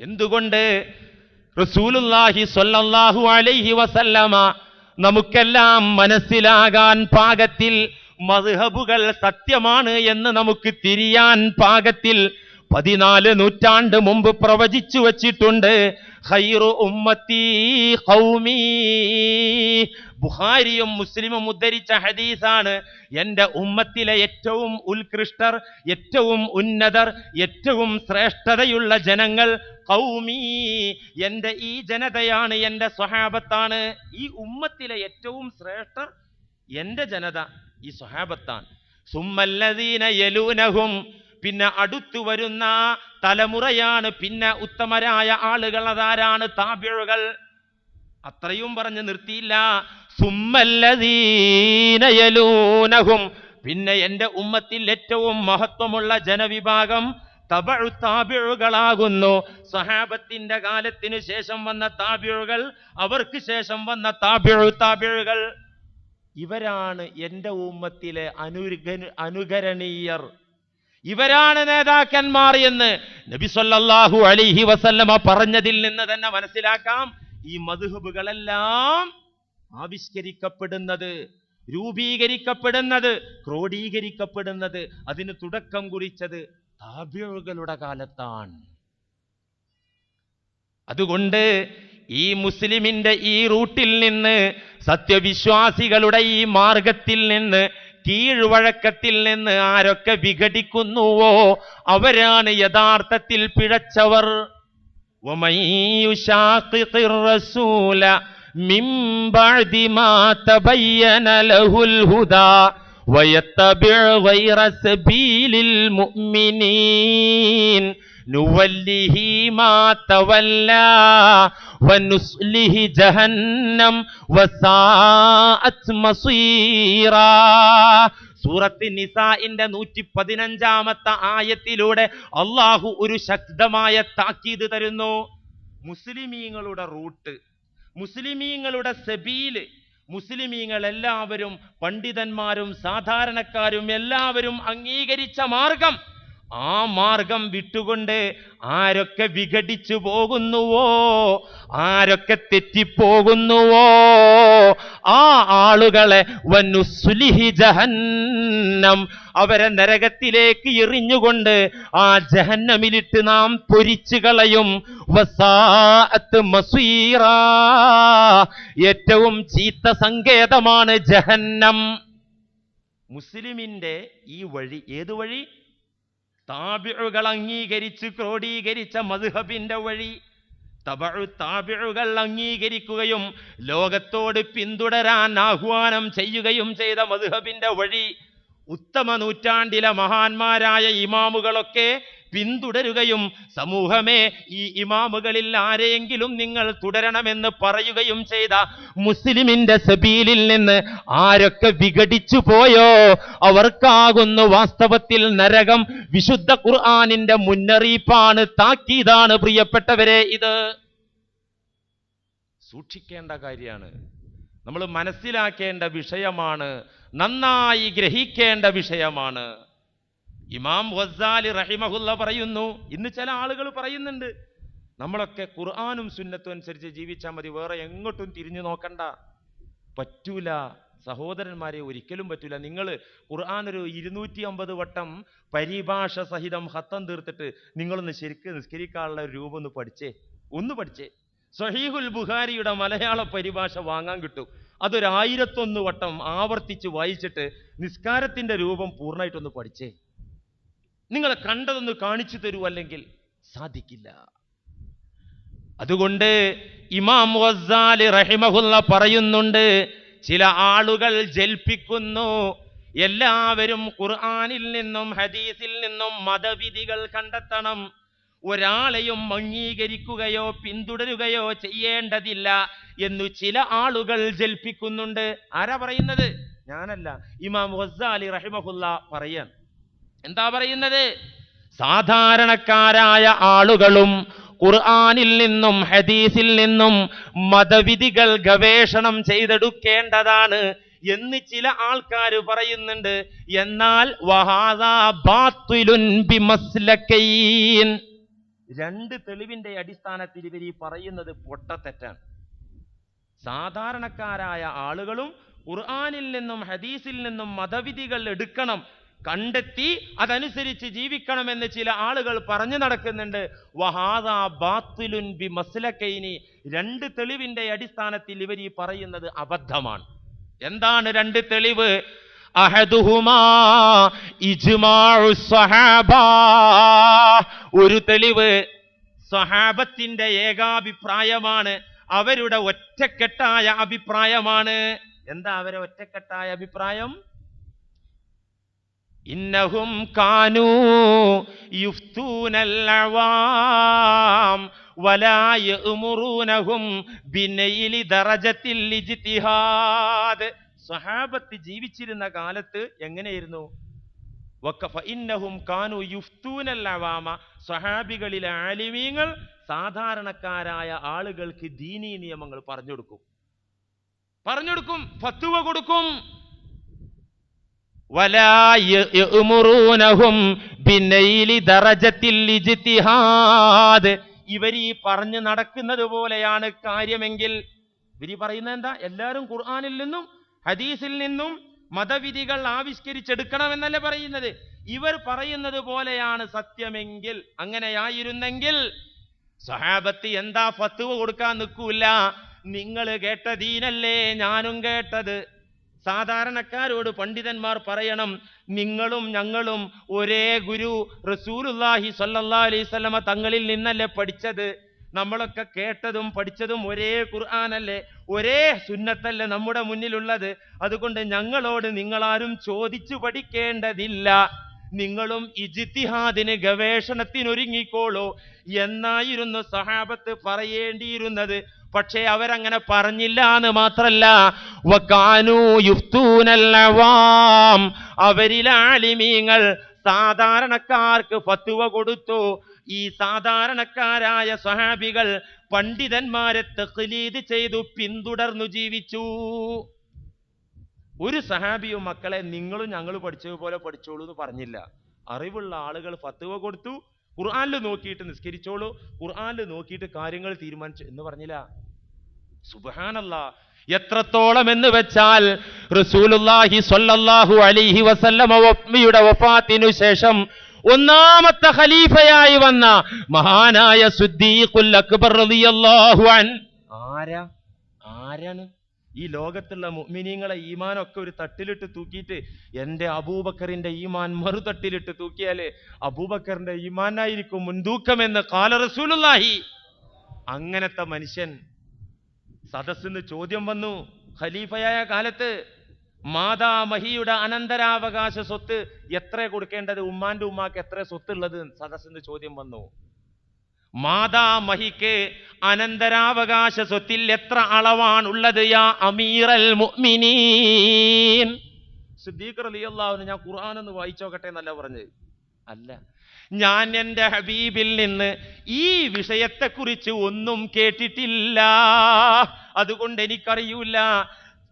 എന്തുകൊണ്ട് അലൈഹി വസല്ലമ നമുക്കെല്ലാം മനസ്സിലാകാൻ പാകത്തിൽ മധുഹബുകൾ സത്യമാണ് എന്ന് നമുക്ക് തിരിയാൻ പാകത്തിൽ പതിനാല് നൂറ്റാണ്ട് മുമ്പ് പ്രവചിച്ചു വച്ചിട്ടുണ്ട് ഖൈറു ഉമ്മത്തി ബുഹാരിയും മുസ്ലിമും ഉദ്ധരിച്ച ഹദീസാണ്. എന്റെ ഉമ്മത്തിലെ ഏറ്റവും ഉത്കൃഷ്ടർ ഏറ്റവും ഉന്നതർ ഏറ്റവും ശ്രേഷ്ഠതയുള്ള ജനങ്ങൾ കൗമി എന്റെ ഈ ജനതയാണ് എന്റെ സ്വഹാബത്താണ്. ഈ ഉമ്മത്തിലെ ഏറ്റവും ശ്രേഷ്ഠർ എന്റെ ജനത ഈ സ്വഹാബത്താണ്. സുമ്മല്ലദീന യലൂനഹും പിന്നെ അടുത്തു വരുന്ന തലമുറയാണ് പിന്നെ ഉത്തമരായ ആളുകൾ അതാരാണ്? താബിഴുകൾ അത്രയും പറഞ്ഞ് നിർത്തിയില്ല. സുമ്മല്ലദീനയലൂനഹും. പിന്നെ എന്റെ ഉമ്മത്തിൽ ഏറ്റവും മഹത്വമുള്ള ജനവിഭാഗം തബഴു സഹാബത്തിന്റെ കാലത്തിന് ശേഷം വന്ന താബിഴുകൾ അവർക്ക് ശേഷം വന്ന താബിഴു താബിഴുകൾ ഇവരാണ് എന്റെ ഉമ്മത്തിലെ അനുരുഗ അനുകരണീയർ. ഇവരാണ് നേതാക്കന്മാർ എന്ന് നബി സല്ലല്ലാഹു അലൈഹി വസല്ലമ പറഞ്ഞതിൽ നിന്ന് തന്നെ മനസ്സിലാക്കാം. ഈ മധുഹബുകളെല്ലാം ആവിഷ്കരിക്കപ്പെടുന്നത് രൂപീകരിക്കപ്പെടുന്നത് ക്രോഡീകരിക്കപ്പെടുന്നത് അതിന് തുടക്കം കുറിച്ചത് താബിഴുകളുടെ കാലത്താണ്. അതുകൊണ്ട് ഈ മുസ്ലിമിന്റെ ഈ റൂട്ടിൽ നിന്ന് സത്യവിശ്വാസികളുടെ ഈ മാർഗത്തിൽ നിന്ന് കീഴ്വഴക്കത്തിൽ നിന്ന് ആരൊക്കെ വിഘടിക്കുന്നുവോ അവരാണ് യഥാർത്ഥത്തിൽ പിഴച്ചവർ. من بعد ما تبين له الهدى ويتبع غير سبيل المؤمنين نوله ما تولى ونسله جهنم وساءت مصيرا സൂറത്ത് നിസാഇന്റെ നൂറ്റി പതിനഞ്ചാമത്തെ ആയത്തിലൂടെ അള്ളാഹു ഒരു ശക്തമായ താക്കീത് തരുന്നു മുസ്ലിമീങ്ങളുടെ റൂട്ട് മുസ്ലിമീങ്ങളുടെ സെബീൽ മുസ്ലിമീങ്ങൾ എല്ലാവരും പണ്ഡിതന്മാരും സാധാരണക്കാരും എല്ലാവരും അംഗീകരിച്ച മാർഗം ആ മാർഗം വിട്ടുകൊണ്ട് ആരൊക്കെ വിഘടിച്ചു പോകുന്നുവോ ആരൊക്കെ തെറ്റിപ്പോകുന്നുവോ ആ ആളുകളെ വന്നുസുലിഹി ജഹന്നം. അവരെ നരകത്തിലേക്ക് എറിഞ്ഞുകൊണ്ട് ആ ജഹന്നമിലിട്ട് നാം പൊരിച്ചു കളയും. മസീറ. ഏറ്റവും ചീത്ത സങ്കേതമാണ് ജഹന്നം. മുസ്ലിമിന്റെ ഈ വഴി ഏത് വഴി? താബിഴുകൾ അംഗീകരിച്ച് ക്രോഡീകരിച്ച മദ്ഹബിന്റെ വഴി. തബഴു താബിഴുകൾ അംഗീകരിക്കുകയും ലോകത്തോട് പിന്തുടരാൻ ആഹ്വാനം ചെയ്യുകയും ചെയ്ത മദ്ഹബിന്റെ വഴി. ഉത്തമ നൂറ്റാണ്ടിലെ മഹാന്മാരായ ഇമാമുകളൊക്കെ പിന്തുടരുകയും സമൂഹമേ ഈ ഇമാമുകളിൽ ആരെയെങ്കിലും നിങ്ങൾ തുടരണമെന്ന് പറയുകയും ചെയ്ത മുസ്ലിമിന്റെ സബീലിൽ നിന്ന് ആരൊക്കെ വിഘടിച്ചു പോയോ? അവർക്കാകുന്നു വാസ്തവത്തിൽ നരകം. വിശുദ്ധ ഖുർആാനിന്റെ മുന്നറിയിപ്പാണ് താക്കീതാണ് പ്രിയപ്പെട്ടവരെ ഇത്. സൂക്ഷിക്കേണ്ട കാര്യമാണ്. നമ്മൾ മനസ്സിലാക്കേണ്ട വിഷയമാണ് നന്നായി ഗ്രഹിക്കേണ്ട വിഷയമാണ്. ഇമാം വസാലി റഹിമഹുല്ല പറയുന്നു. ഇന്ന് ചില ആളുകൾ പറയുന്നുണ്ട് നമ്മളൊക്കെ ഖുർആാനും സുന്നത്തും അനുസരിച്ച് ജീവിച്ചാൽ മതി വേറെ എങ്ങോട്ടും തിരിഞ്ഞു നോക്കണ്ട. പറ്റൂല സഹോദരന്മാരെ ഒരിക്കലും പറ്റൂല. നിങ്ങൾ ഖുർആൻ ഒരു ഇരുന്നൂറ്റി അമ്പത് വട്ടം പരിഭാഷ സഹിതം ഹത്തം തീർത്തിട്ട് നിങ്ങളൊന്ന് ശരിക്ക് നിസ്കരിക്കാനുള്ള ഒരു രൂപം ഒന്ന് പഠിച്ചേ. ഒന്ന് പഠിച്ചേ. സഹീഹുൽ ബുഖാരിയുടെ മലയാള പരിഭാഷ വാങ്ങാൻ കിട്ടും. അതൊരായിരത്തൊന്ന് വട്ടം ആവർത്തിച്ച് വായിച്ചിട്ട് നിസ്കാരത്തിന്റെ രൂപം പൂർണമായിട്ടൊന്ന് പഠിച്ചേ. നിങ്ങളെ കണ്ടതൊന്ന് കാണിച്ചു തരൂ അല്ലെങ്കിൽ സാധിക്കില്ല. അതുകൊണ്ട് ഇമാം വസാലി റഹിമഹുല്ല പറയുന്നുണ്ട് ചില ആളുകൾ ജൽപ്പിക്കുന്നു. എല്ലാവരും ഖുർആാനിൽ നിന്നും ഹദീസിൽ നിന്നും മതവിധികൾ കണ്ടെത്തണം. ഒരാളെയും അംഗീകരിക്കുകയോ പിന്തുടരുകയോ ചെയ്യേണ്ടതില്ല എന്നു ചില ആളുകൾ ജൽപ്പിക്കുന്നുണ്ട്. ആരാ പറയുന്നത്? ഞാനല്ല. ഇമാം വസാലി റഹിമഹുല്ല പറയാൻ എന്താ പറയുന്നത്? സാധാരണക്കാരായ ആളുകളും ഖുർആാനിൽ നിന്നും ഹദീസിൽ നിന്നും മതവിധികൾ ഗവേഷണം ചെയ്തെടുക്കേണ്ടതാണ് എന്ന് ചില ആൾക്കാർ പറയുന്നുണ്ട്. എന്നാൽ രണ്ട് തെളിവിന്റെ അടിസ്ഥാനത്തിൽ ഇവർ ഈ പറയുന്നത് പൊട്ടത്തെറ്റാണ് സാധാരണക്കാരായ ആളുകളും ഖുർആാനിൽ നിന്നും ഹദീസിൽ നിന്നും മതവിധികൾ എടുക്കണം കണ്ടെത്തി അതനുസരിച്ച് ജീവിക്കണമെന്ന് ചില ആളുകൾ പറഞ്ഞു നടക്കുന്നുണ്ട്. വഹാദാ ബാത്തിലുൻ ബി മസ്ലക്കൈനി രണ്ട് തെളിവിന്റെ അടിസ്ഥാനത്തിൽ ഇവർ ഈ പറയുന്നത് അബദ്ധമാണ്. എന്താണ് രണ്ട് തെളിവ്? ഒരു തെളിവ് സ്വഹാബത്തിന്റെ ഏകാഭിപ്രായമാണ്. അവരുടെ ഒറ്റക്കെട്ടായ അഭിപ്രായമാണ്. എന്താ അവരെ ഒറ്റക്കെട്ടായ അഭിപ്രായം? ഇന്നഹും കാനൂ യുഫ്തൂനൽ അവാം വലാ യഅ്മുറൂനഹും ബിനൈലി ദറജത്തിൽ ഇജ്തിഹാദ്. സ്വഹാബത്ത് ജീവിച്ചിരുന്ന കാലത്ത് എങ്ങനെയായിരുന്നു ഇന്നഹും കാനു യുഫ്തൂനൽ അവാമ. സ്വഹാബികളിലെ ആലിമീങ്ങൾ സാധാരണക്കാരായ ആളുകൾക്ക് ദീനീ നിയമങ്ങൾ പറഞ്ഞു കൊടുക്കും. പറഞ്ഞു കൊടുക്കും ഫത്തുവ കൊടുക്കും വലാ യഅ്മുറൂനഹും ബിനൈലി ദറജത്തിൽ ഇജ്തിഹാദ് ഇവർ ഈ പറഞ്ഞു നടക്കുന്നത് പോലെയാണ് കാര്യമെങ്കിൽ ഇവർ പറയുന്നത് എന്താ? എല്ലാവരും ഖുർആാനിൽ നിന്നും ഹദീസിൽ നിന്നും മതവിധികൾ ആവിഷ്കരിച്ചെടുക്കണമെന്നല്ലേ പറയുന്നത്. ഇവർ പറയുന്നത് പോലെയാണ് സത്യമെങ്കിൽ അങ്ങനെയായിരുന്നെങ്കിൽ സഹാബത്ത് എന്താ ഫത്തുവ കൊടുക്കാൻ നിൽക്കൂല. നിങ്ങൾ കേട്ട ദീനല്ലേ ഞാനും കേട്ടത്. സാധാരണക്കാരോട് പണ്ഡിതന്മാർ പറയണം നിങ്ങളും ഞങ്ങളും ഒരേ ഗുരു റസൂലുല്ലാഹി സല്ലല്ലാഹു അലൈഹി വസല്ലമ തങ്ങളിൽ നിന്നല്ലേ പഠിച്ചത്? നമ്മളൊക്കെ കേട്ടതും പഠിച്ചതും ഒരേ ഖുർആനല്ലേ ഒരേ സുന്നത്തല്ലേ നമ്മുടെ മുന്നിലുള്ളത്? അതുകൊണ്ട് ഞങ്ങളോട് നിങ്ങളാരും ചോദിച്ചു പഠിക്കേണ്ടതില്ല. നിങ്ങളും ഇജിത്തിഹാദിന് ഗവേഷണത്തിനൊരുങ്ങിക്കോളൂ. എന്നായിരുന്നു സഹാബത്ത് പറയേണ്ടിയിരുന്നത്. പക്ഷേ അവരങ്ങനെ പറഞ്ഞില്ല എന്ന് മാത്രല്ല. വക്കാനു യുഫ്തൂനൽ അവാം അവരിലെ ആലിമീങ്ങൾ സാധാരണക്കാർക്ക് ഫത്തുവ കൊടുത്തു. ഈ സാധാരണക്കാരായ സഹാബികൾ പണ്ഡിതന്മാരെ തഖ്ലീദ് ചെയ്തു പിന്തുടർന്നു ജീവിച്ചു. ഒരു സഹാബിയും മക്കളെ നിങ്ങളും ഞങ്ങളും പഠിച്ചതുപോലെ പഠിച്ചോളൂ എന്ന് പറഞ്ഞില്ല. അറിവുള്ള ആളുകൾ ഫത്തുവ കൊടുത്തു. ഖുർആനിൽ നോക്കിയിട്ട് നിസ്കരിച്ചോളൂ. ഖുർആനിൽ നോക്കിയിട്ട് കാര്യങ്ങൾ തീരുമാനിച്ചു എന്ന് പറഞ്ഞില്ല. സുബാനല്ല എത്രത്തോളം എന്ന് വെച്ചാൽ റസൂലുള്ളാഹി സ്വല്ലല്ലാഹു അലൈഹി വസല്ലമ ഒപ്മിയുടെ വഫാത്തിനു ശേഷം ഒന്നാമത്തെ ഖലീഫയായി വന്ന മഹാനായ സുദ്ദീഖുൽ അക്ബർ റളിയല്ലാഹു അൻ ആരാ? ആരാണ്? ഈ ലോകത്തുള്ള മുഅ്മിനീങ്ങളെ ഈമാനൊക്കെ ഒരു തട്ടിലിട്ട് തൂക്കിയിട്ട് എന്റെ അബൂബക്കറിന്റെ ഈമാൻ മറുതട്ടിലിട്ട് തൂക്കിയാൽ അബൂബക്കറിന്റെ ഈമാനായിരിക്കും മുൻതൂക്കമെന്ന് കാല റസൂലുള്ളാഹി. അങ്ങനത്തെ മനുഷ്യൻ സദസ്സിന്ന് ചോദ്യം വന്നു ഖലീഫയായ കാലത്ത് മാതാ മഹിയുടെ അനന്തരാവകാശ സ്വത്ത് എത്ര കൊടുക്കേണ്ടത്? ഉമ്മാന്റെ ഉമ്മാക്ക് എത്ര സ്വത്തുള്ളത്? സദസ്സിന്ന് ചോദ്യം വന്നു. മാതാമഹിക്ക് അനന്തരാവകാശ സ്വത്തിൽ എത്ര അളവാണുള്ളത് യാ അമീറൽ മുഅ്മിനീൻ? ഞാൻ ഖുർആൻ ഒന്ന് വായിച്ചോക്കട്ടെ എന്നല്ല പറഞ്ഞത്. അല്ല. ഞാൻ എന്റെ ഹബീബിൽ നിന്ന് ഈ വിഷയത്തെക്കുറിച്ച് ഒന്നും കേട്ടിട്ടില്ല. അതുകൊണ്ട് എനിക്കറിയൂല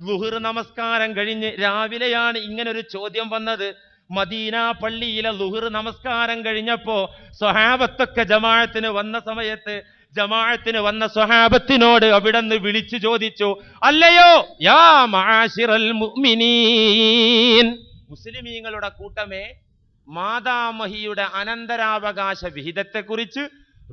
ലുഹർ നമസ്കാരം കഴിഞ്ഞ് രാവിലെയാണ് ഇങ്ങനൊരു ചോദ്യം വന്നത്. മദീന പള്ളിയിലെ ലുഹർ നമസ്കാരം കഴിഞ്ഞപ്പോ സ്വഹാബത്തൊക്കെ ജമാഅത്തിന് വന്ന സമയത്ത് ജമാഅത്തിന് വന്ന സ്വഹാബത്തിനോട് അവിടെ നിന്ന് വിളിച്ചു ചോദിച്ചു അല്ലയോ യാ മാഷിറൽ മുഅ്മിനീൻ. മുസ്ലിമീങ്ങളുടെ കൂട്ടമേ മാതാമഹിയുടെ അനന്തരാവകാശ വിഹിതത്തെക്കുറിച്ച്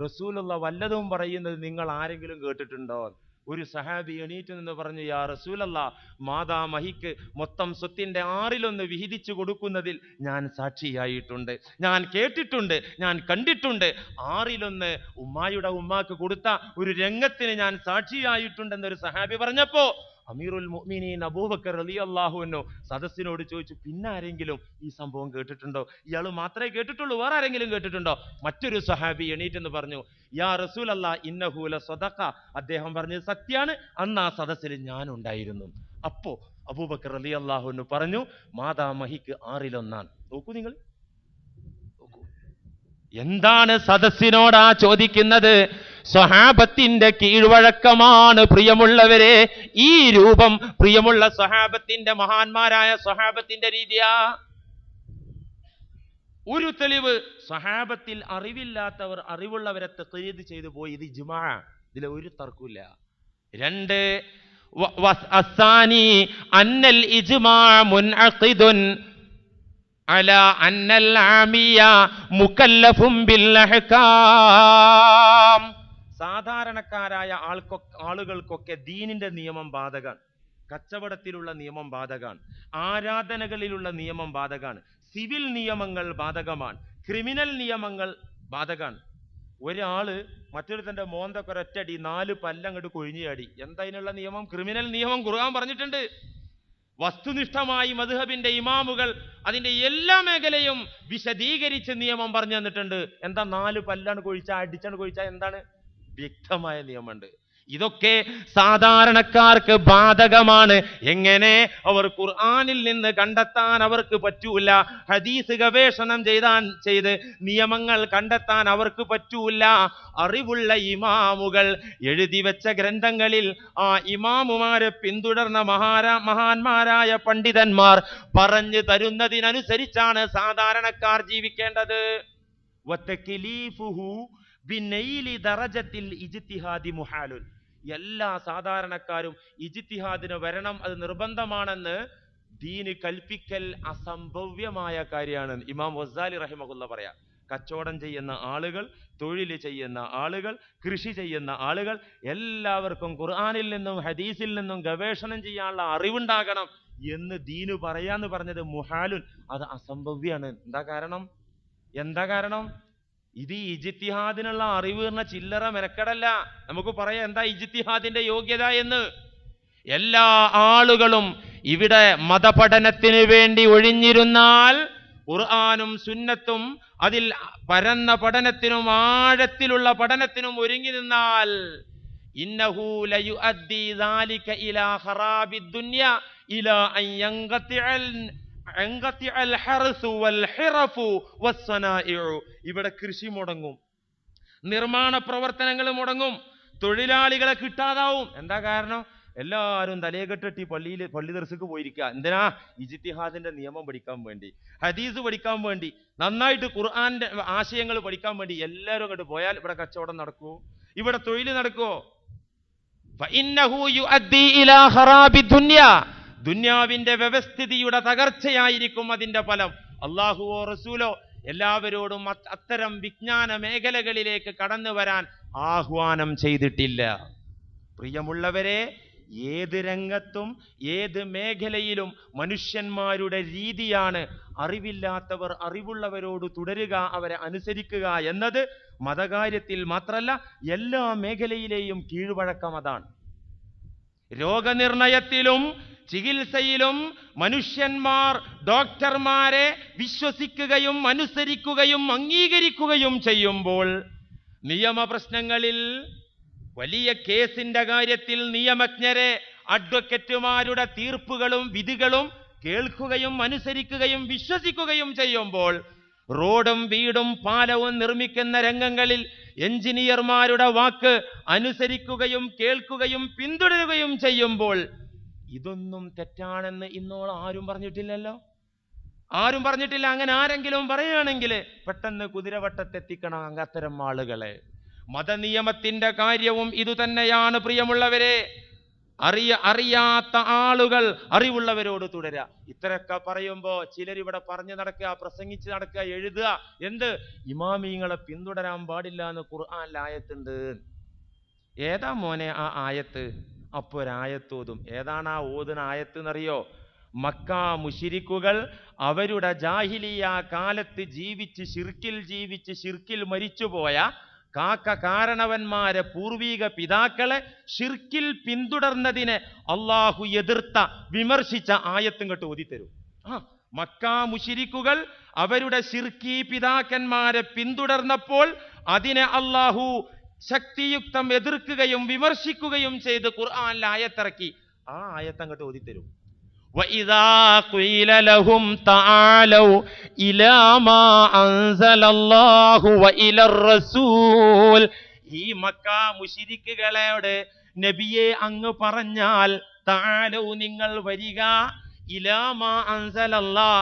റസൂലുള്ള വല്ലതും പറയുന്നത് നിങ്ങൾ ആരെങ്കിലും കേട്ടിട്ടുണ്ടോ ഒരു സഹാബി എണീറ്റ് നിന്ന് പറഞ്ഞു യാ റസൂലല്ല മാതാമഹിക്ക് മൊത്തം സ്വത്തിന്റെ ആറിലൊന്ന് വിഹിതിച്ചു കൊടുക്കുന്നതിൽ ഞാൻ സാക്ഷിയായിട്ടുണ്ട്. ഞാൻ കേട്ടിട്ടുണ്ട് ഞാൻ കണ്ടിട്ടുണ്ട്. ആറിലൊന്ന് ഉമ്മായുടെ ഉമ്മാക്ക് കൊടുത്ത ഒരു രംഗത്തിന് ഞാൻ സാക്ഷിയായിട്ടുണ്ടെന്നൊരു സഹാബി പറഞ്ഞപ്പോ അമീറുൽ മുഅ്മിനീൻ അബൂബക്കർ റളിയല്ലാഹു അൻഹു സദസ്സിനോട് ചോദിച്ചു പിന്നെ ആരെങ്കിലും ഈ സംഭവം കേട്ടിട്ടുണ്ടോ? ഇയാൾ മാത്രമേ കേട്ടിട്ടുള്ളൂ വേറെ ആരെങ്കിലും കേട്ടിട്ടുണ്ടോ? മറ്റൊരു സഹാബി എണീറ്റെന്ന് പറഞ്ഞു യാ റസൂൽ റസൂലല്ലാ ഇന്നഹൂല സ്വതക്ക അദ്ദേഹം പറഞ്ഞത് സത്യാണ് അന്ന് ആ സദസ്സിൽ ഞാൻ ഉണ്ടായിരുന്നു. അപ്പോ അബൂബക്കർ അലി അൻഹു പറഞ്ഞു മാതാ മഹിക്ക് ആറിലൊന്നാണ്. നോക്കൂ നിങ്ങൾ. എന്താണ് സദസ്സിനോടാ ചോദിക്കുന്നത്? സ്വഹാബത്തിന്റെ കീഴ്വഴക്കമാണ് പ്രിയമുള്ളവരെ. ഈ രൂപം പ്രിയമുള്ള സ്വഹാബത്തിന്റെ മഹാന്മാരായ സ്വഹാബത്തിന്റെ രീതിയാ. ഒരു തെളിവ് സഹാബത്തിൽ അറിവില്ലാത്തവർ അറിവുള്ളവരെ തെക്കീത് ചെയ്തു പോയി. ഇത് ജുമാ. ഇതിൽ ഒരു തർക്കമില്ല രണ്ട് അന്നൽ ഇജ്മാ മുൻഅഖിദുൻ അല അന്നൽ ആമിയ മുക്കല്ലഫും സാധാരണക്കാരായ ആൾക്കൊ ആളുകൾക്കൊക്കെ ദീനിന്റെ നിയമം ബാധകാണ്. കച്ചവടത്തിലുള്ള നിയമം ബാധകാണ്. ആരാധനകളിലുള്ള നിയമം ബാധകാണ്. സിവിൽ നിയമങ്ങൾ ബാധകമാണ്. ക്രിമിനൽ നിയമങ്ങൾ ബാധകാണ്. ഒരാൾ മറ്റൊരുത്തന്റെ മോന്തൊക്കെ ഒരൊറ്റടി നാല് പല്ലങ്ങോട്ട് കൊഴിഞ്ഞാടി എന്തതിനുള്ള നിയമം? ക്രിമിനൽ നിയമം കുറുകാൻ പറഞ്ഞിട്ടുണ്ട്. വസ്തുനിഷ്ഠമായി മധുഹബിന്റെ ഇമാമുകൾ അതിന്റെ എല്ലാ മേഖലയും വിശദീകരിച്ച് നിയമം പറഞ്ഞു തന്നിട്ടുണ്ട്. എന്താ നാല് പല്ലാണ് കൊഴിച്ച അടിച്ചാണ് കൊഴിച്ച എന്താണ്? വ്യക്തമായ നിയമമുണ്ട്. ഇതൊക്കെ സാധാരണക്കാർക്ക് ബാധകമാണ്. എങ്ങനെ? അവർ ഖുർആാനിൽ നിന്ന് കണ്ടെത്താൻ അവർക്ക് പറ്റൂല. ഹദീസ് ഗവേഷണം ചെയ്താൻ ചെയ്ത് നിയമങ്ങൾ കണ്ടെത്താൻ അവർക്ക് പറ്റൂല. അറിവുള്ള ഇമാമുകൾ എഴുതി വെച്ച ഗ്രന്ഥങ്ങളിൽ ആ ഇമാമുമാരെ പിന്തുടർന്ന മഹാരാ മഹാന്മാരായ പണ്ഡിതന്മാർ പറഞ്ഞു തരുന്നതിനനുസരിച്ചാണ് സാധാരണക്കാർ ജീവിക്കേണ്ടത്. വത്തക്കിലീഫുഹു ബിനൈലി ദറജത്തിൽ ഇജ്തിഹാദി മുഹാലുൻ എല്ലാ സാധാരണക്കാരും ഇജ്തിഹാദിന് വരണം അത് നിർബന്ധമാണെന്ന് ദീന് കൽപ്പിക്കൽ അസംഭവ്യമായ കാര്യമാണ്. ഇമാം വസാലി റഹിമഹുല്ല പറയാ കച്ചവടം ചെയ്യുന്ന ആളുകൾ തൊഴിൽ ചെയ്യുന്ന ആളുകൾ കൃഷി ചെയ്യുന്ന ആളുകൾ എല്ലാവർക്കും ഖുർആാനിൽ നിന്നും ഹദീസിൽ നിന്നും ഗവേഷണം ചെയ്യാനുള്ള അറിവുണ്ടാകണം എന്ന് ദീനു പറയാന്ന് പറഞ്ഞത് മുഹാലുൻ. അത് അസംഭവ്യാണ്. എന്താ കാരണം? എന്താ കാരണം? ഇത് ഇജിത്തിഹാദിനുള്ള അറിവ് എന്ന ചില്ലറ മെനക്കെടല്ല. നമുക്ക് പറയാം എന്താ ഇജിത്തിഹാദിന്റെ യോഗ്യത എന്ന്. എല്ലാ ആളുകളും ഇവിടെ മതപഠനത്തിനു വേണ്ടി ഒഴിഞ്ഞിരുന്നാൽ ഖുർആാനും സുന്നത്തും അതിൽ പരന്ന പഠനത്തിനും ആഴത്തിലുള്ള പഠനത്തിനും ഒരുങ്ങി നിന്നാൽ ഇന്നഹൂലിക ഇലാ ഹറാബി ദുന്യ ഇലാ ഇവിടെ കൃഷി മുടങ്ങും. നിർമ്മാണ പ്രവർത്തനങ്ങൾ മുടങ്ങും. തൊഴിലാളികളെ കിട്ടാതാവും. എന്താ കാരണം? എല്ലാവരും തലയെക്കെട്ടി പള്ളിയിൽ പള്ളി ദർശക്ക് പോയിരിക്കുക എന്തിനാ? ഇജിത്തിഹാദിന്റെ നിയമം പഠിക്കാൻ വേണ്ടി. ഹദീസ് പഠിക്കാൻ വേണ്ടി. നന്നായിട്ട് ഖുർആാന്റെ ആശയങ്ങൾ പഠിക്കാൻ വേണ്ടി എല്ലാവരും അങ്ങോട്ട് പോയാൽ ഇവിടെ കച്ചവടം നടക്കുമോ ഇവിടെ തൊഴിൽ നടക്കുവോ ദുന്യാവിന്റെ വ്യവസ്ഥിതിയുടെ തകർച്ചയായിരിക്കും അതിന്റെ ഫലം. അള്ളാഹുവോ റസൂലോ എല്ലാവരോടും അത്- അത്തരം വിജ്ഞാന മേഖലകളിലേക്ക് കടന്നു വരാൻ ആഹ്വാനം ചെയ്തിട്ടില്ല. പ്രിയമുള്ളവരെ ഏത് രംഗത്തും ഏത് മേഖലയിലും മനുഷ്യന്മാരുടെ രീതിയാണ് അറിവില്ലാത്തവർ അറിവുള്ളവരോട് തുടരുക അവരെ അനുസരിക്കുക എന്നത് മതകാര്യത്തിൽ മാത്രമല്ല എല്ലാ മേഖലയിലെയും കീഴ്വഴക്കം അതാണ്. രോഗനിർണയത്തിലും ചികിത്സയിലും മനുഷ്യന്മാർ ഡോക്ടർമാരെ വിശ്വസിക്കുകയും അനുസരിക്കുകയും അംഗീകരിക്കുകയും ചെയ്യുമ്പോൾ നിയമപ്രശ്നങ്ങളിൽ വലിയ കേസിന്റെ കാര്യത്തിൽ നിയമജ്ഞരെ അഡ്വക്കറ്റുമാരുടെ തീർപ്പുകളും വിധികളും കേൾക്കുകയും അനുസരിക്കുകയും വിശ്വസിക്കുകയും ചെയ്യുമ്പോൾ റോഡും വീടും പാലവും നിർമ്മിക്കുന്ന രംഗങ്ങളിൽ എഞ്ചിനീയർമാരുടെ വാക്ക് അനുസരിക്കുകയും കേൾക്കുകയും പിന്തുടരുകയും ചെയ്യുമ്പോൾ ഇതൊന്നും തെറ്റാണെന്ന് ഇന്നോളം ആരും പറഞ്ഞിട്ടില്ലല്ലോ? ആരും പറഞ്ഞിട്ടില്ല. അങ്ങനെ ആരെങ്കിലും പറയുകയാണെങ്കിൽ പെട്ടെന്ന് കുതിരവട്ടത്തെത്തിക്കണം അങ്ങത്തരം ആളുകളെ. മതനിയമത്തിന്റെ കാര്യവും ഇതുതന്നെയാണ് പ്രിയമുള്ളവരെ. അറിയ അറിയാത്ത ആളുകൾ അറിവുള്ളവരോട് തുടരുക ഇത്രയൊക്കെ പറയുമ്പോൾ ചിലരിവിടെ പറഞ്ഞു നടക്കുക പ്രസംഗിച്ച് നടക്കുക എഴുതുക. എന്ത്? ഇമാമിങ്ങളെ പിന്തുടരാൻ പാടില്ല എന്ന് ഖുർആനിൽ ആയത്തുണ്ട്. ഏതാ മോനെ ആ ആയത്ത്? അപ്പൊ ഒരായത്തോതും ഏതാണ് ആ ഓതുന്ന ആയത്ത് എന്നറിയോ മക്ക മുഷിരിക്കുകൾ അവരുടെ ജാഹിലിയ കാലത്ത് ജീവിച്ച് ശിർക്കിൽ ജീവിച്ച് ശിർക്കിൽ മരിച്ചുപോയ കാക്ക കാരണവന്മാരെ പൂർവീക പിതാക്കളെ ഷിർക്കിൽ പിന്തുടർന്നതിനെ അള്ളാഹു എതിർത്ത വിമർശിച്ച ആയത്തും കേട്ട് ഓതിത്തരൂ. ആ മക്ക മുഷിരിക്കുകൾ അവരുടെ ഷിർക്കി പിതാക്കന്മാരെ പിന്തുടർന്നപ്പോൾ അതിനെ അള്ളാഹു ശക്തിയുക്തം എതിർക്കുകയും വിമർശിക്കുകയും ചെയ്ത് ഖുർആനിൽ ആയത്തിറക്കി ആ ആയത്ത് അങ്ങോട്ട് ഓതിത്തരും وإذا قيل لهم تعالوا إلى ما أنزل الله وإلى الرسول ഈ മക്ക മുഷിരിക്കുകളോട് നബിയെ അങ്ങ് പറഞ്ഞാൽ താലോ നിങ്ങൾ വരിക ഇലാമ അൻസലല്ലാ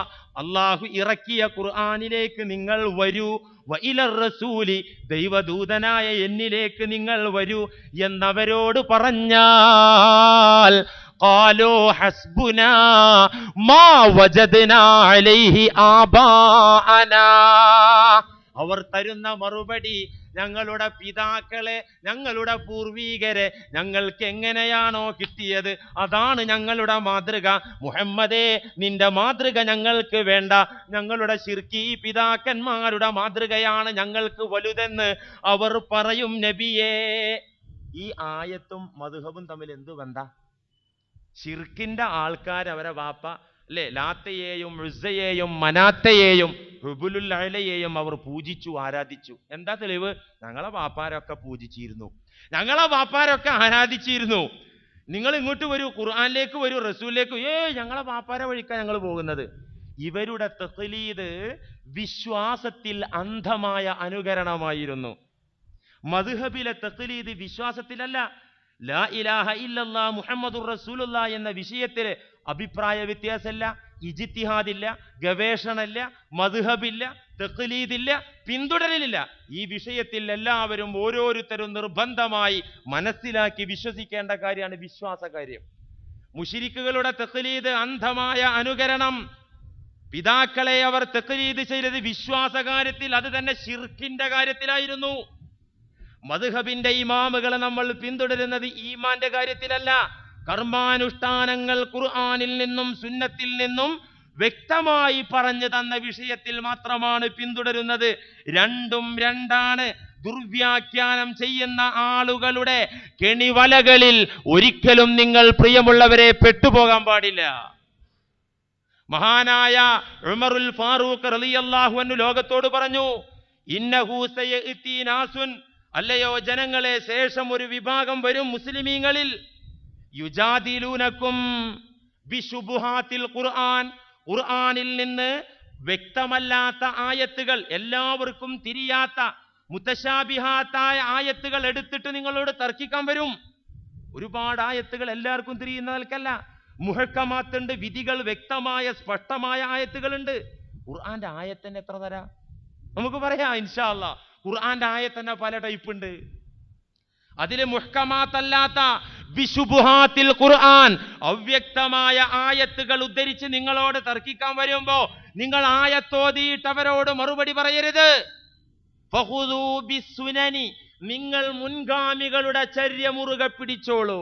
അള്ളാഹു ഇറക്കിയ ഖുർആനിലേക്ക് നിങ്ങൾ വരൂ വഇലർ റസൂലി ദൈവദൂതനായ എന്നിലേക്ക് നിങ്ങൾ വരൂ എന്നവരോട് പറഞ്ഞാൽ قالوا حسبنا ما وجدنا عليه آباءنا അവർ തരുന്ന മറുപടി ഞങ്ങളുടെ പിതാക്കളെ ഞങ്ങളുടെ പൂർവീകരെ ഞങ്ങൾക്ക് എങ്ങനെയാണോ കിട്ടിയത്? അതാണ് ഞങ്ങളുടെ മാതൃക. മുഹമ്മദേ നിന്റെ മാതൃക ഞങ്ങൾക്ക് വേണ്ട. ഞങ്ങളുടെ ശിർക്കി പിതാക്കന്മാരുടെ മാതൃകയാണ് ഞങ്ങൾക്ക് വലുതെന്ന് അവർ പറയും നബിയേ. ഈ ആയത്തും മധുഹബും തമ്മിൽ എന്തു ബന്ധ? ശിർക്കിന്റെ ആൾക്കാർ അവരെ വാപ്പ അല്ലേ ലാത്തയെയും ഋസയെയും മനാത്തയെയും ഹുബുലുൽ അലയെയും അവർ പൂജിച്ചു ആരാധിച്ചു. എന്താ തെളിവ്? ഞങ്ങളെ വാപ്പാരൊക്കെ പൂജിച്ചിരുന്നു. ഞങ്ങളെ വാപ്പാരൊക്കെ ആരാധിച്ചിരുന്നു. നിങ്ങൾ ഇങ്ങോട്ട് വരൂ ഖുർആാനിലേക്ക് വരൂ റസൂലിലേക്ക് ഏ ഞങ്ങളെ വാപ്പാര വഴിക്കാൻ ഞങ്ങൾ പോകുന്നത്. ഇവരുടെ തഖ്ലീദ് വിശ്വാസത്തിൽ അന്ധമായ അനുകരണമായിരുന്നു. മധുഹബിലെ തഖ്ലീദ് വിശ്വാസത്തിലല്ല. ലാ ഇലാഹ ഇല്ലല്ലാ മുഹമ്മദുർ റസൂലുള്ള എന്ന വിഷയത്തിൽ അഭിപ്രായ വ്യത്യാസമില്ല ഇജിത്തിഹാദില്ല ഗവേഷണമില്ല മധുഹബില്ല തെഖ്ലീദില്ല പിന്തുടരലില്ല. ഈ വിഷയത്തിൽ എല്ലാവരും ഓരോരുത്തരും നിർബന്ധമായി മനസ്സിലാക്കി വിശ്വസിക്കേണ്ട കാര്യമാണ് വിശ്വാസ കാര്യം മുഷിരിക്കുകളുടെ തെഖ്ലീദ് അന്ധമായ അനുകരണം. പിതാക്കളെ അവർ തെഖ്ലീദ് ചെയ്തത് വിശ്വാസ കാര്യത്തിൽ അത് തന്നെ ഷിർക്കിന്റെ കാര്യത്തിലായിരുന്നു. മധുഹബിന്റെ ഇമാമുകളെ നമ്മൾ പിന്തുടരുന്നത് ഈമാന്റെ കാര്യത്തിലല്ല. കർമാനുഷ്ഠാനങ്ങൾ ഖുർആാനിൽ നിന്നും സുന്നത്തിൽ നിന്നും വ്യക്തമായി പറഞ്ഞു തന്ന വിഷയത്തിൽ മാത്രമാണ് പിന്തുടരുന്നത്. രണ്ടും രണ്ടാണ്. ദുർവ്യാഖ്യാനം ചെയ്യുന്ന ആളുകളുടെ കെണിവലകളിൽ ഒരിക്കലും നിങ്ങൾ പ്രിയമുള്ളവരെ പെട്ടുപോകാൻ പാടില്ല. മഹാനായ ഉമറുൽ ഫാറൂഖ് റളിയല്ലാഹു അൻഹു ലോകത്തോട് പറഞ്ഞു ഇന്നഹു അല്ലയോ ജനങ്ങളെ ശേഷം ഒരു വിഭാഗം വരും മുസ്ലിമീങ്ങളിൽ. യുജാദിലൂനക്കും ബിശുബുഹാത്തിൽ ഖുർആൻ. ഖുർആനിൽ നിന്ന് വ്യക്തമല്ലാത്ത ആയത്തുകൾ എല്ലാവർക്കും തിരിയാത്ത മുത്തശാബിഹാത്തായ ആയത്തുകൾ എടുത്തിട്ട് നിങ്ങളോട് തർക്കിക്കാൻ വരും. ഒരുപാട് ആയത്തുകൾ എല്ലാവർക്കും തിരിയുന്നതൽക്കല്ല. മുഹക്കമാത്തുണ്ട് വിധികൾ വ്യക്തമായ സ്പഷ്ടമായ ആയത്തുകളുണ്ട്. ഖുർആന്റെ ആയത്തന്നെ എത്ര തരാ? നമുക്ക് പറയാം ഇൻഷാല്ല ഖുർആന്റെ ആയത്തന്നെ പല ടൈപ്പ് ഉണ്ട് അതിൽ മുഹ്കമാത്തല്ലാത്ത വിശുബുഹാത്തിൽ ഖുർആൻ അവ്യക്തമായ ആയത്തുകൾ ഉദ്ധരിച്ച് നിങ്ങളോട് തർക്കിക്കാൻ വരുമ്പോ നിങ്ങൾ ആയത്തോതിയിട്ട് അവരോട് മറുപടി പറയരുത്. നിങ്ങൾ മുൻഗാമികളുടെ ചര്യ മുറുകെ പിടിച്ചോളൂ.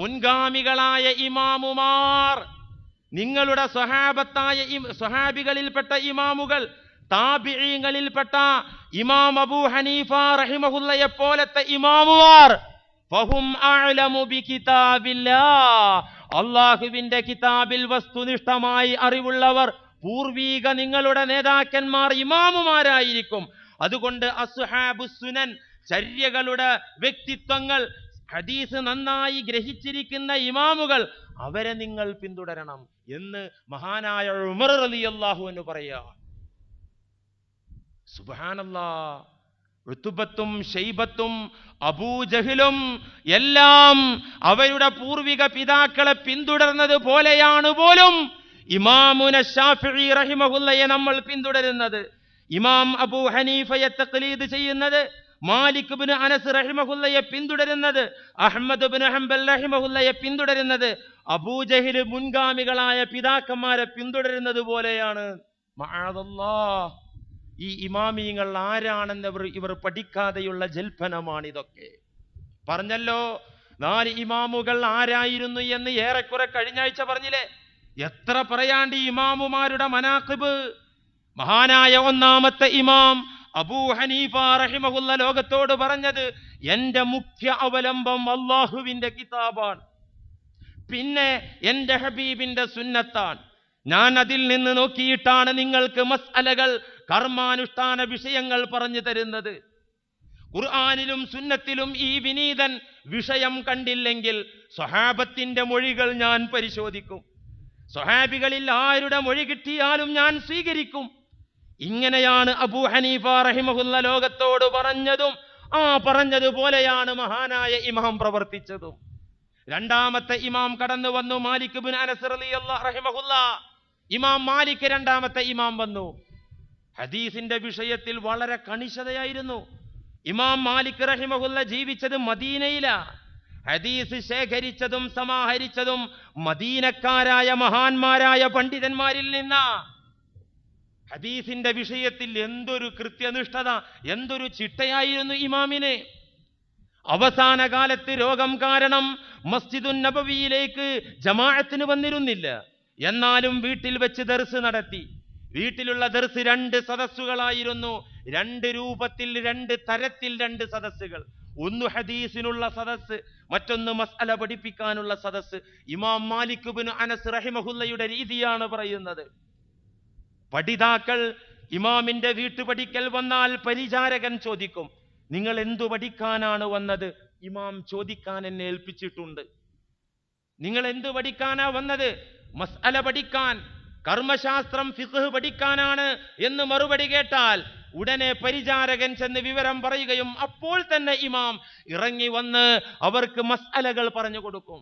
മുൻഗാമികളായ ഇമാമുമാർ നിങ്ങളുടെ സ്വഹാബത്തായ സ്വഹാബികളിൽപ്പെട്ട ഇമാമുകൾ താബിഈങ്ങളിൽപ്പെട്ട ഇമാം അബൂ ഹനീഫ റഹിമഹുല്ലയെ പോലത്തെ ഇമാമുമാർ അള്ളാഹുവിന്റെ കിതാബിൽ വസ്തുനിഷ്ഠമായി അറിവുള്ളവർ പൂർവീക നിങ്ങളുടെ നേതാക്കന്മാർ ഇമാമുമാരായിരിക്കും. അതുകൊണ്ട് അസുഹാബു സുനൻ ചര്യകളുടെ വ്യക്തിത്വങ്ങൾ ഹദീസ് നന്നായി ഗ്രഹിച്ചിരിക്കുന്ന ഇമാമുകൾ അവരെ നിങ്ങൾ പിന്തുടരണം എന്ന് മഹാനായ ഉമർ അലി അള്ളാഹു എന്ന് പറയാ സുബ്ഹാനല്ലാ. ഋതുബത്തും ഷെയ്ബത്തും അബൂജഹിലും എല്ലാം അവരുടെ പൂർവിക പിതാക്കളെ പിന്തുടർന്നത് പോലെയാണ് പോലും ഇമാമുന ഷാഫി റഹിമഹുല്ലയെ നമ്മൾ പിന്തുടരുന്നത്. ഇമാം അബൂ ഹനീഫയെ തക്ലീദ് ചെയ്യുന്നത് മാലിക് ബിൻ അനസ് റഹിമഹുല്ലയെ പിന്തുടരുന്നത് അഹമ്മദ് ബിൻ ഹംബൽ റഹിമഹുല്ലയെ പിന്തുടരുന്നത് അബൂജഹിൽ മുൻഗാമികളായ പിതാക്കന്മാരെ പിന്തുടരുന്നത് പോലെയാണ്. മഅദല്ലാഹ്. ഈ ഇമാമിയങ്ങൾ ആരാണെന്ന് ഇവർ പഠിക്കാതെയുള്ള ജൽപ്പനമാണിതൊക്കെ പറഞ്ഞല്ലോ നാല് ഇമാമുകൾ ആരായിരുന്നു എന്ന് ഏറെക്കുറെ കഴിഞ്ഞ ആഴ്ച പറഞ്ഞില്ലേ? എത്ര പറയാണ്ട് ഇമാമുമാരുടെ മനാക്കിബ് മഹാനായ ഒന്നാമത്തെ ഇമാം അബൂ ഹനീഫ റഹിമഹുല്ല ലോകത്തോട് പറഞ്ഞത് എന്റെ മുഖ്യ അവലംബം അള്ളാഹുവിന്റെ കിതാബാണ്. പിന്നെ എന്റെ ഹബീബിന്റെ സുന്നത്താണ്. ഞാൻ അതിൽ നിന്ന് നോക്കിയിട്ടാണ് നിങ്ങൾക്ക് മസ്അലകൾ കർമാനുഷ്ഠാന വിഷയങ്ങൾ പറഞ്ഞു തരുന്നത്. ഖുർആാനിലും സുന്നത്തിലും ഈ വിനീതൻ വിഷയം കണ്ടില്ലെങ്കിൽ സ്വഹാബത്തിന്റെ മൊഴികൾ ഞാൻ പരിശോധിക്കും. സ്വഹാബികളിൽ ആരുടെ മൊഴി കിട്ടിയാലും ഞാൻ സ്വീകരിക്കും. ഇങ്ങനെയാണ് അബൂ ഹനീഫ റഹിമഹുല്ല ലോകത്തോട് പറഞ്ഞതും ആ പറഞ്ഞതുപോലെയാണ് മഹാനായ ഇമാം പ്രവർത്തിച്ചതും. രണ്ടാമത്തെ ഇമാം കടന്നു വന്നു മാലിക് ബിൻ അനസ് റളിയല്ലാഹു റഹിമഹുല്ല. ഇമാം മാലിക് രണ്ടാമത്തെ ഇമാം വന്നു. ഹദീസിന്റെ വിഷയത്തിൽ വളരെ കണിശതയായിരുന്നു. ഇമാം മാലിക് റഹിമഹുല്ല ജീവിച്ചത് മദീനയില. ഹദീസ് ശേഖരിച്ചതും സമാഹരിച്ചതും മദീനക്കാരായ മഹാന്മാരായ പണ്ഡിതന്മാരിൽ നിന്നാ. ഹദീസിന്റെ വിഷയത്തിൽ എന്തൊരു കൃത്യനിഷ്ഠത എന്തൊരു ചിട്ടയായിരുന്നു ഇമാമിന്. അവസാന കാലത്ത് രോഗം കാരണം മസ്ജിദുൻ നബവിയിലേക്ക് ജമാഅത്തിന് വന്നിരുന്നില്ല. എന്നാലും വീട്ടിൽ വെച്ച് ദർസ് നടത്തി. വീട്ടിലുള്ള ദർസ് രണ്ട് സദസ്സുകളായിരുന്നു. രണ്ട് രൂപത്തിൽ രണ്ട് തരത്തിൽ രണ്ട് സദസ്സുകൾ. ഒന്ന് ഹദീസിനുള്ള സദസ് മറ്റൊന്ന് മസ്അല പഠിപ്പിക്കാനുള്ള സദസ് ഇമാം മാലിക് ബിൻ അനസ് റഹിമഹുല്ലയുടെ രീതിയാണ് പറയുന്നത്. പഠിതാക്കൾ ഇമാമിന്റെ വീട്ടുപടിക്കൽ വന്നാൽ പരിചാരകൻ ചോദിക്കും നിങ്ങൾ എന്തു പഠിക്കാനാണ് വന്നത്? ഇമാം ചോദിക്കാൻ എന്നെ ഏൽപ്പിച്ചിട്ടുണ്ട്. നിങ്ങൾ എന്തു പഠിക്കാനാ വന്നത്? മസ്അല പഠിക്കാൻ. കർമ്മശാസ്ത്രം ഫിഖ് പഠിക്കാനാണ് എന്ന് മറുപടി കേട്ടാൽ ഉടനെ പരിചാരകൻ ചെന്ന് വിവരം പറയുകയും അപ്പോൾ തന്നെ ഇമാം ഇറങ്ങി വന്ന് അവർക്ക് മസ്അലകൾ പറഞ്ഞു കൊടുക്കും.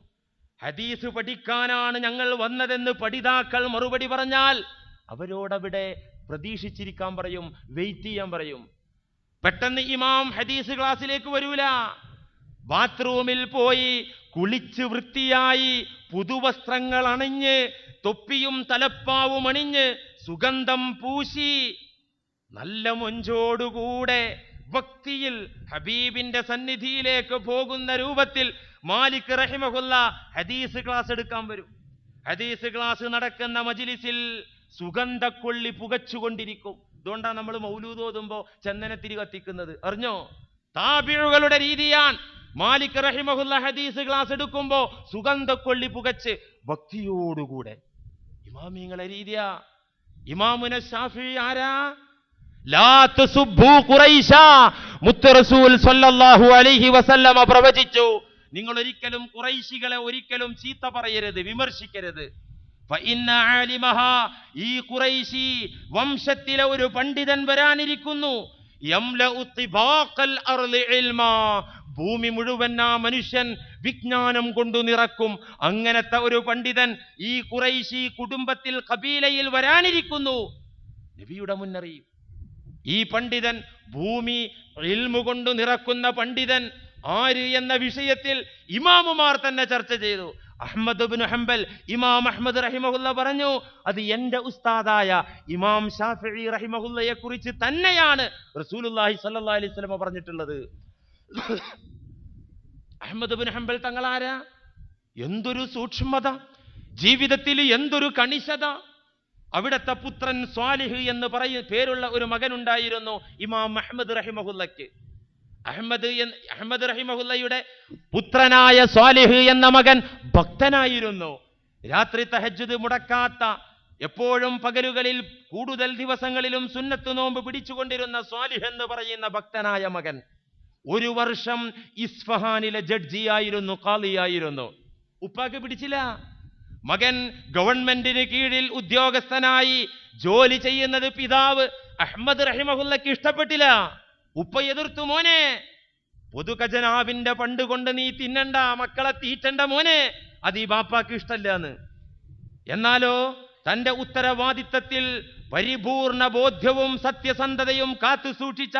ഹദീസ് പഠിക്കാനാണ് ഞങ്ങൾ വന്നതെന്ന് പഠിതാക്കൾ മറുപടി പറഞ്ഞാൽ അവരോടവിടെ പ്രതീക്ഷിച്ചിരിക്കാൻ പറയും വെയിറ്റ് ചെയ്യാൻ പറയും. പെട്ടെന്ന് ഇമാം ഹദീസ് ക്ലാസ്സിലേക്ക് വരൂല. ബാത്റൂമിൽ പോയി കുളിച്ച് വൃത്തിയായി പുതുവസ്ത്രങ്ങൾ അണിഞ്ഞ് തൊപ്പിയും തലപ്പാവും അണിഞ്ഞ് സുഗന്ധം പൂശി നല്ല മൊഞ്ചോടുകൂടെ ഭക്തിയിൽ ഹബീബിന്റെ സന്നിധിയിലേക്ക് പോകുന്ന രൂപത്തിൽ മാലിക് റഹിമഹുല്ല ഹദീസ് ക്ലാസ് എടുക്കാൻ വരും. ഹദീസ് ക്ലാസ് നടക്കുന്ന മജിലിസിൽ സുഗന്ധക്കൊള്ളി പുകച്ചുകൊണ്ടിരിക്കും. ഇതുകൊണ്ടാണ് നമ്മൾ മൗലൂദ് ഓതുമ്പോ ചന്ദനത്തിരി കത്തിക്കുന്നത്. അറിഞ്ഞോ? താബിഴുകളുടെ രീതിയാൻ മാലിക് റഹിമഹുല്ല ഹദീസ് ക്ലാസ് എടുക്കുമ്പോ സുഗന്ധക്കൊള്ളി പുകച്ച് ഭക്തിയോടുകൂടെ ഇമാമിങ്ങളെ രീതിയാ. ഇമാമുന ഷാഫി ആരാ? പ്രവചിച്ചു. നിങ്ങൾ ഒരിക്കലും കുറൈശികളെ ഒരിക്കലും ചീത്ത പറയരുത് വിമർശിക്കരുത്. ഈ കുറൈശി വംശത്തിലെ ഒരു പണ്ഡിതൻ വരാനിരിക്കുന്നു. ഭൂമി മുഴുവൻ ആ മനുഷ്യൻ വിജ്ഞാനം കൊണ്ടു നിറക്കും. അങ്ങനത്തെ ഒരു പണ്ഡിതൻ ഈ കുറൈശി കുടുംബത്തിൽ കബീലയിൽ വരാനിരിക്കുന്നു. നബിയുടെ മുന്നറിയിപ്പ്. ഈ പണ്ഡിതൻ ഭൂമി കൊണ്ട് നിറക്കുന്ന പണ്ഡിതൻ ആര് എന്ന വിഷയത്തിൽ ഇമാമുമാർ തന്നെ ചർച്ച ചെയ്തു. അഹമ്മദ് ബിൻ ഹംബൽ ഇമാം അഹമ്മദ് റഹിമഹുല്ല പറഞ്ഞു അത് എന്റെ ഉസ്താദായ ഇമാം ഷാഫി റഹിമഹുല്ലയെ കുറിച്ച് തന്നെയാണ് റസൂലുള്ളാഹി സ്വല്ലല്ലാഹി അലൈഹി സ്വലമ പറഞ്ഞിട്ടുള്ളത്. അഹമ്മദ് ബിൻ ഹംബൽ തങ്ങളാരാ? എന്തൊരു സൂക്ഷ്മത. ജീവിതത്തിൽ എന്തൊരു കണിശത. അവിടത്തെ പുത്രൻ സ്വാലിഹ് എന്ന് പറയ പേരുള്ള ഒരു മകനുണ്ടായിരുന്നു ഇമാം അഹമ്മദ് റഹിമഹുല്ലയ്ക്ക്. അഹമ്മദ് അഹമ്മദ് റഹിമഹുല്ലയുടെ പുത്രനായ സ്വാലിഹ് എന്ന മകൻ ഭക്തനായിരുന്നു. രാത്രി തഹജ്ജുദ് മുടക്കാത്ത എപ്പോഴും പകലുകളിൽ കൂടുതൽ ദിവസങ്ങളിലും സുന്നത്ത് നോമ്പ് പിടിച്ചുകൊണ്ടിരുന്ന സ്വാലിഹ് എന്ന് പറയുന്ന ഭക്തനായ മകൻ. ഒരു വർഷം ഇസ്ഫഹാനിലെ ജഡ്ജിയായിരുന്നു കാളിയായിരുന്നു ഉപ്പാക്ക് പിടിച്ചില്ല. മകൻ ഗവൺമെന്റിന് കീഴിൽ ഉദ്യോഗസ്ഥനായി ജോലി ചെയ്യുന്നത് പിതാവ് അഹമ്മദ് റഹിമഹുല്ലക്ക് ഇഷ്ടപ്പെട്ടില്ല. ഉപ്പ എതിർത്തു മോനെ. പൊതുഖജനാവിന്റെ പണ്ട് കൊണ്ട് നീ തിന്നണ്ട മക്കളെ തീറ്റണ്ട മോനെ. അത് ഈ ബാപ്പാക്ക് ഇഷ്ടല്ലാന്ന്. എന്നാലോ തന്റെ ഉത്തരവാദിത്തത്തിൽ പരിപൂർണ ബോധ്യവും സത്യസന്ധതയും കാത്തു സൂക്ഷിച്ച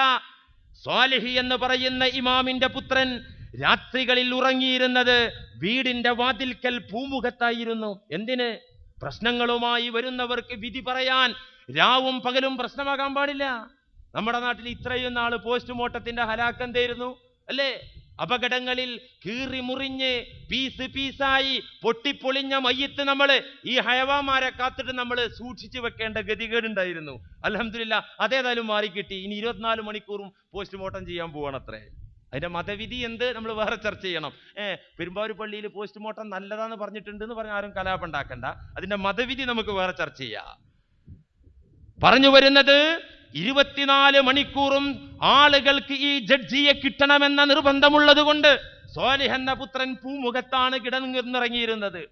സ്വാലിഹി എന്ന് പറയുന്ന ഇമാമിന്റെ പുത്രൻ രാത്രികളിൽ ഉറങ്ങിയിരുന്നത് വീടിന്റെ വാതിൽക്കൽ പൂമുഖത്തായിരുന്നു. എന്തിന്? പ്രശ്നങ്ങളുമായി വരുന്നവർക്ക് വിധി പറയാൻ രാവും പകലും പ്രശ്നമാകാൻ പാടില്ല. നമ്മുടെ നാട്ടിൽ ഇത്രയും നാൾ പോസ്റ്റ്മോർട്ടത്തിന്റെ ഹലാക്കം തീരുന്നു അല്ലേ? അപകടങ്ങളിൽ കീറിമുറിഞ്ഞ് പീസ് പീസായി പൊട്ടിപ്പൊളിഞ്ഞ മയ്യത്ത് നമ്മൾ ഈ ഹയവാമാരെ കാത്തിട്ട് നമ്മൾ സൂക്ഷിച്ചു വെക്കേണ്ട ഗതികേടുണ്ടായിരുന്നു. അലഹമില്ല അതേതായാലും മാറിക്കിട്ടി. ഇനി ഇരുപത്തിനാല് മണിക്കൂറും പോസ്റ്റ്മോർട്ടം ചെയ്യാൻ പോവാണത്രേ. അതിന്റെ മതവിധി എന്ത്? നമ്മൾ വേറെ ചർച്ച ചെയ്യണം. ഏ പെരുമ്പാവൂർ പള്ളിയിൽ പോസ്റ്റ്മോർട്ടം നല്ലതാന്ന് പറഞ്ഞിട്ടുണ്ട് എന്ന് പറഞ്ഞ ആരും കലാപം ഉണ്ടാക്കണ്ട. അതിന്റെ മതവിധി നമുക്ക് വേറെ ചർച്ച ചെയ്യാം. പറഞ്ഞു വരുന്നത് ഇരുപത്തിനാല് മണിക്കൂറും ആളുകൾക്ക് ഈ ജഡ്ജിയെ കിട്ടണമെന്ന നിർബന്ധമുള്ളത് കൊണ്ട് സോലിഹെന്ന പുത്രൻ പൂമുഖത്താണ് കിടന്നിറങ്ങിയിരുന്നത്.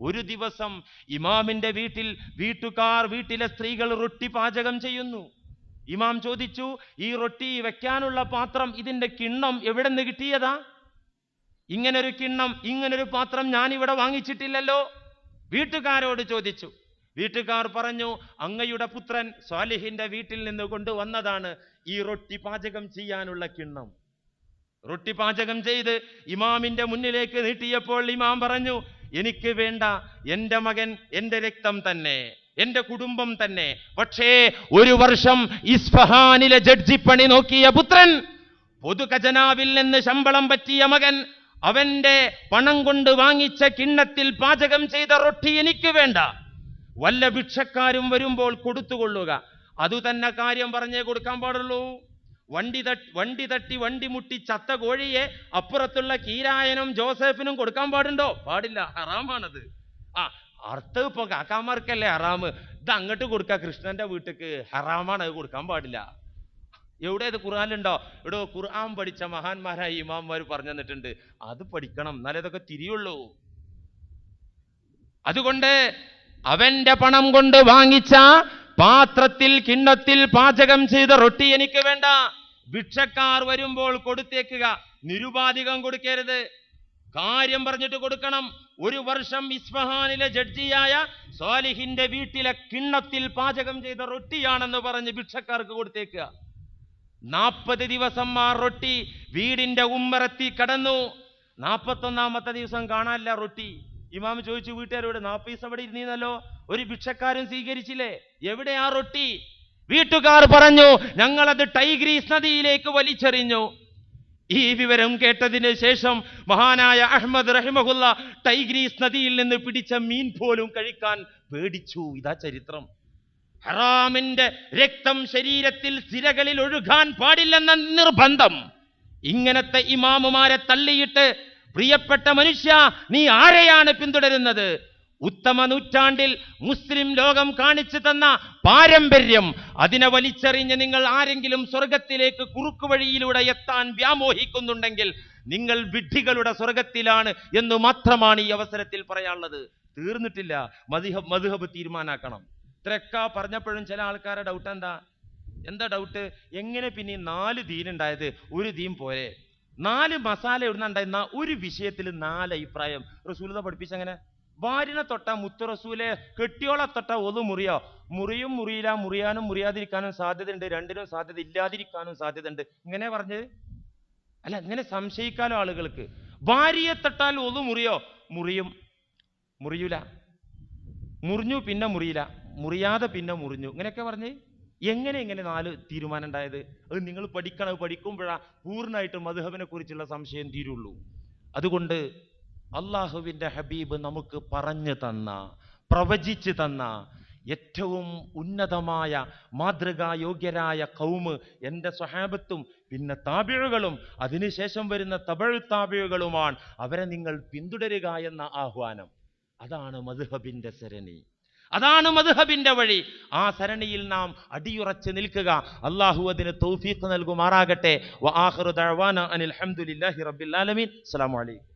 ഒരു ദിവസം ഇമാമിന്റെ വീട്ടിൽ വീട്ടുകാർ വീട്ടിലെ സ്ത്രീകൾ റൊട്ടി പാചകം ചെയ്യുന്നു. ഇമാം ചോദിച്ചു ഈ റൊട്ടി വെക്കാനുള്ള പാത്രം ഇതിന്റെ കിണ്ണം എവിടെ നിന്ന് കിട്ടിയതാ? ഇങ്ങനൊരു കിണ്ണം ഇങ്ങനൊരു പാത്രം ഞാൻ ഇവിടെ വാങ്ങിച്ചിട്ടില്ലല്ലോ. വീട്ടുകാരോട് ചോദിച്ചു വീട്ടുകാർ പറഞ്ഞു അങ്ങയുടെ പുത്രൻ സ്വാലിഹിന്റെ വീട്ടിൽ നിന്ന് കൊണ്ടുവന്നതാണ് ഈ റൊട്ടി പാചകം ചെയ്യാനുള്ള കിണ്ണം. റൊട്ടി പാചകം ചെയ്ത് ഇമാമിന്റെ മുന്നിലേക്ക് നീട്ടിയപ്പോൾ ഇമാം പറഞ്ഞു എനിക്ക് വേണ്ട എന്റെ മകൻ എന്റെ രക്തം തന്നെ എന്റെ കുടുംബം തന്നെ. പക്ഷേ ഒരു വർഷം ഇസ്ഫഹാനിലെ ജഡ്ജി പണി നോക്കിയ പുത്രൻ പൊതു ഖജനാവിൽ നിന്ന് ശമ്പളം പറ്റിയ മകൻ അവന്റെ പണം കൊണ്ട് വാങ്ങിച്ച കിണ്ണത്തിൽ പാചകം ചെയ്ത റൊട്ടി എനിക്ക് വേണ്ട. വല്ല ഭിക്ഷക്കാരും വരുമ്പോൾ കൊടുത്തുകൊള്ളുക. അതു തന്നെ കാര്യം പറഞ്ഞേ കൊടുക്കാൻ പാടുള്ളൂ. വണ്ടി തട്ടി വണ്ടി തട്ടി വണ്ടി മുട്ടി ചത്ത കോഴിയെ അപ്പുറത്തുള്ള കീരായനും ജോസഫിനും കൊടുക്കാൻ പാടുണ്ടോ? പാടില്ല. ഹറാമാണത്. ആ അർത്ഥം ഇപ്പൊ കാക്കാമാർക്കല്ലേ ഹറാമ്? ഇത് അങ്ങോട്ട് കൊടുക്ക കൃഷ്ണന്റെ വീട്ടിക്ക്. ഹറാമാണ് അത് കൊടുക്കാൻ പാടില്ല. എവിടെ ഇത് ഖുർആാനുണ്ടോ ഇവിടെ ഖുർആൻ പഠിച്ച മഹാന്മാരായ ഇമാംമാർ പറഞ്ഞു തന്നിട്ടുണ്ട്. അത് പഠിക്കണം. എന്നാലേ ഇതൊക്കെ തിരിയുള്ളൂ. അതുകൊണ്ട് അവന്റെ പണം കൊണ്ട് വാങ്ങിച്ച പാത്രത്തിൽ കിണ്ണത്തിൽ പാചകം ചെയ്ത റൊട്ടി എനിക്ക് വേണ്ട. ഭിക്ഷക്കാർ വരുമ്പോൾ കൊടുത്തേക്കുക. നിരുപാധികം കൊടുക്കരുത്. കാര്യം പറഞ്ഞിട്ട് കൊടുക്കണം. ഒരു വർഷം ഇസ്ഫഹാനിലെ ജഡ്ജിയായ സ്വാലിഹിന്റെ വീട്ടിലെ കിണ്ണത്തിൽ പാചകം ചെയ്ത റൊട്ടിയാണെന്ന് പറഞ്ഞ് ഭിക്ഷക്കാർക്ക് കൊടുത്തേക്കുക. നാൽപ്പത് ദിവസം ആ റൊട്ടി വീടിന്റെ ഉമ്മറത്തി കടന്നു. നാൽപ്പത്തൊന്നാമത്തെ ദിവസം കാണാനില്ല റൊട്ടി. ഇമാം ചോദിച്ചു വീട്ടുകാരോട് നാൽപ്പത് ദിവസം അവിടെ ഇരുന്നീന്നല്ലോ ഒരു ഭിക്ഷക്കാരൻ സ്വീകരിച്ചില്ലേ? എവിടെ ആ റൊട്ടി? വീട്ടുകാർ പറഞ്ഞു ഞങ്ങളത് ടൈഗ്രീസ് നദിയിലേക്ക് വലിച്ചെറിഞ്ഞു. ഈ വിവരം കേട്ടതിന് ശേഷം മഹാനായ അഹമ്മദ് റഹിമഹുല്ല ടൈഗ്രീസ് നദിയിൽ നിന്ന് പിടിച്ച മീൻ പോലും കഴിക്കാൻ പേടിച്ചു. ഇതാ ചരിത്രം. ഹറാമിന്റെ രക്തം ശരീരത്തിൽ സിരകളിൽ ഒഴുകാൻ പാടില്ലെന്ന നിർബന്ധം. ഇങ്ങനത്തെ ഇമാമുമാരെ തള്ളിയിട്ട് പ്രിയപ്പെട്ട മനുഷ്യ നീ ആരെയാണ് പിന്തുടരുന്നത്? ഉത്തമ നൂറ്റാണ്ടിൽ മുസ്ലിം ലോകം കാണിച്ചു തന്ന പാരമ്പര്യം അതിനെ വലിച്ചെറിഞ്ഞ് നിങ്ങൾ ആരെങ്കിലും സ്വർഗത്തിലേക്ക് കുറുക്കുവഴിയിലൂടെ എത്താൻ വ്യാമോഹിക്കുന്നുണ്ടെങ്കിൽ നിങ്ങൾ വിഡ്ഢികളുടെ സ്വർഗത്തിലാണ് എന്ന് മാത്രമാണ് ഈ അവസരത്തിൽ പറയാനുള്ളത്. തീർന്നിട്ടില്ല. മധുഹ മധുഹബ് തീരുമാനാക്കണം. ഇത്രയൊക്കെ പറഞ്ഞപ്പോഴും ചില ആൾക്കാരുടെ ഡൗട്ട് എന്താ? എന്താ ഡൗട്ട് എങ്ങനെ പിന്നെ നാല് ദീനുണ്ടായത്? ഒരു ദീൻ പോരെ. നാല് മസാല എവിടുന്ന ഒരു വിഷയത്തിൽ നാല് അഭിപ്രായം. റസൂലത പഠിപ്പിച്ച അങ്ങനെ വാരിനെ തൊട്ട മുത്തു റസൂലെ കെട്ടിയോളെ തൊട്ട ഒതു മുറിയോ? മുറിയും മുറിയില്ല മുറിയാനും മുറിയാതിരിക്കാനും സാധ്യതയുണ്ട് രണ്ടിനും സാധ്യത ഇല്ലാതിരിക്കാനും സാധ്യതയുണ്ട്. ഇങ്ങനെ പറഞ്ഞത്? അല്ല ഇങ്ങനെ സംശയിക്കാലോ ആളുകൾക്ക്. ഭാര്യയെ തൊട്ടാൽ ഒതു മുറിയോ? മുറിയും. മുറിയൂല. മുറിഞ്ഞു പിന്നെ മുറിയില്ല. മുറിയാതെ പിന്നെ മുറിഞ്ഞു. ഇങ്ങനെയൊക്കെ പറഞ്ഞ്? എങ്ങനെ ഇങ്ങനെ നാല് തീരുമാനം ഉണ്ടായത്? അത് നിങ്ങൾ പഠിക്കണം. പഠിക്കുമ്പോഴാ പൂർണമായിട്ടും മധുഹബിനെ കുറിച്ചുള്ള സംശയം തീരുള്ളൂ. അതുകൊണ്ട് അള്ളാഹുവിന്റെ ഹബീബ് നമുക്ക് പറഞ്ഞു തന്ന പ്രവചിച്ചു തന്ന ഏറ്റവും ഉന്നതമായ മാതൃകാ യോഗ്യരായ കൗമ് എന്റെ സ്വഹാബത്തും പിന്നെ താബിഴുകളും അതിനുശേഷം വരുന്ന തമിഴ് താബിഴുകളുമാണ് അവരെ നിങ്ങൾ പിന്തുടരുക എന്ന ആഹ്വാനം. അതാണ് മധുഹബിന്റെ സരണി. അതാണ് മധുഹബിന്റെ വഴി. ആ സരണിയിൽ നാം അടിയുറച്ച് നിൽക്കുക. അള്ളാഹു അതിന് തൗഫീഖ് നൽകുമാറാകട്ടെ. അനിൽ ഹംദുലില്ലാഹി റബ്ബിൽ ആലമീൻ. അസ്സാം അലൈക്കും.